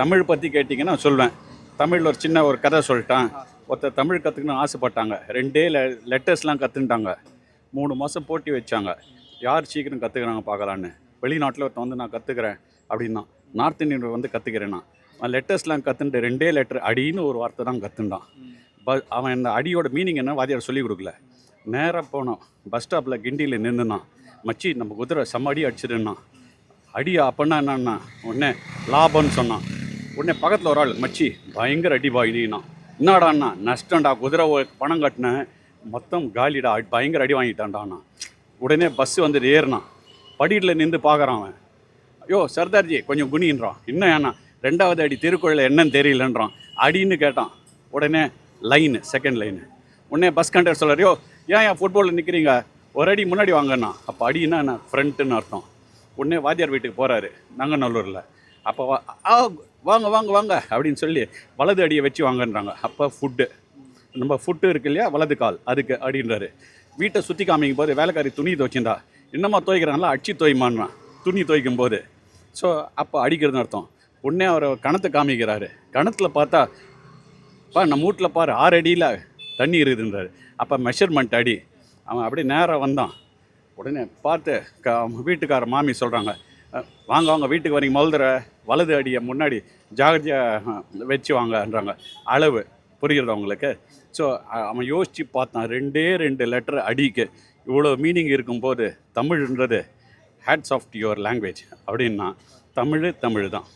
தமிழ் பற்றி கேட்டிங்கன்னா சொல்லுவேன் தமிழில் ஒரு சின்ன ஒரு கதை சொல்லிட்டேன். ஒருத்தர் தமிழ் கற்றுக்கணும்னு ஆசைப்பட்டாங்க. ரெண்டே லெ லெட்டர்ஸ்லாம் கற்றுட்டாங்க மூணு மாதம் போட்டி வச்சாங்க. யார் சீக்கிரம் கற்றுக்குறாங்க பார்க்கலான்னு? வெளிநாட்டில் ஒருத்தன் வந்து நான் கற்றுக்கிறேன் அப்படின்னா நார்த் இந்தியன் வந்து கற்றுக்கிறேன் நான் லெட்டர்ஸ்லாம் கற்றுன்ட்டு ரெண்டே லெட்டர் அடின்னு ஒரு வார்த்தை தான் கற்றுண்டான் ப அவன் இந்த அடியோட மீனிங் என்ன வாதியார் சொல்லி கொடுக்கல. நேராக போனோம் பஸ் ஸ்டாப்பில் கிண்டியில் நின்றுனான் மச்சி நம்ம குதிரை செம்ம அடி அடிச்சிடுன்னான் அடியா அப்படின்னா என்னன்னா உடனே லாபம்னு சொன்னான். உடனே பக்கத்தில் ஒரு ஆள் மச்சி பயங்கர அடி பாயினா என்னடாண்ணா நஷ்டம்டா குதிரை பணம் கட்டினேன் மொத்தம் காலிடா பயங்கர அடி வாங்கிட்டான்டாண்ணா. உடனே பஸ்ஸு வந்து ஏறினான் படியில் நின்று பார்க்குறான் அவன். ஐயோ சர்தார்ஜி கொஞ்சம் குனின்றான் இன்னும் ஏன்னா ரெண்டாவது அடி திருக்குறளில் என்னன்னு தெரியலன்றான். அடின்னு கேட்டான். உடனே லைனு செகண்ட் லைனு உடனே பஸ் கண்டக்டர் சொல்றாரு யோ ஏன் ஏன் ஃபுட்பாலில் நிற்கிறீங்க ஒரு அடி முன்னாடி வாங்கண்ணா. அப்போ அடின்னா என்ன? ஃப்ரண்ட்டுன்னு அர்த்தம். உடனே வாத்தியார் வீட்டுக்கு போகிறாரு நங்கநல்லூரில் அப்போ ஆ வாங்க வாங்க வாங்க அப்படின்னு சொல்லி வலது அடியை வச்சு வாங்கன்றாங்க. அப்போ ஃபுட்டு நம்ம ஃபுட்டு இருக்கு இல்லையா? வலது கால். அதுக்கு அப்படின்றாரு. வீட்டை சுற்றி காமிக்கும் போது வேலைக்காரி துணி துவைச்சிருந்தா என்னம்மா துவைக்கிறாங்களா? அடிச்சு துவைமான்னா துணி துவைக்கும் போது ஸோ அப்போ அடிக்கிறதுன்னு அர்த்தம். உடனே அவர் கணத்தை காமிக்கிறாரு. கணத்தில் பார்த்தா பா நம்ம வீட்டில் பாரு ஆறு அடியில் தண்ணி இருக்குதுன்றாரு. அப்போ மெஷர்மெண்ட் அடி. அவன் அப்படியே நேராக வந்தான். உடனே பார்த்து க வீட்டுக்கார மாமி சொல்கிறாங்க வாங்க வாங்க வீட்டுக்கு வரீங்க மொதல்தர வலது அடியை முன்னாடி ஜாகிரதையாக வச்சு வாங்கன்றாங்க. அளவு புரிகிறதா உங்களுக்கு? ஸோ அவன் யோசித்து பார்த்தான். ரெண்டே ரெண்டு லெட்டர் அடிக்கு. இவ்வளோ மீனிங் இருக்கும்போது தமிழ்ன்றது ஹேட்ஸ் ஆஃப் யுவர் லாங்குவேஜ் அப்படின்னா தமிழ் தமிழ் தான்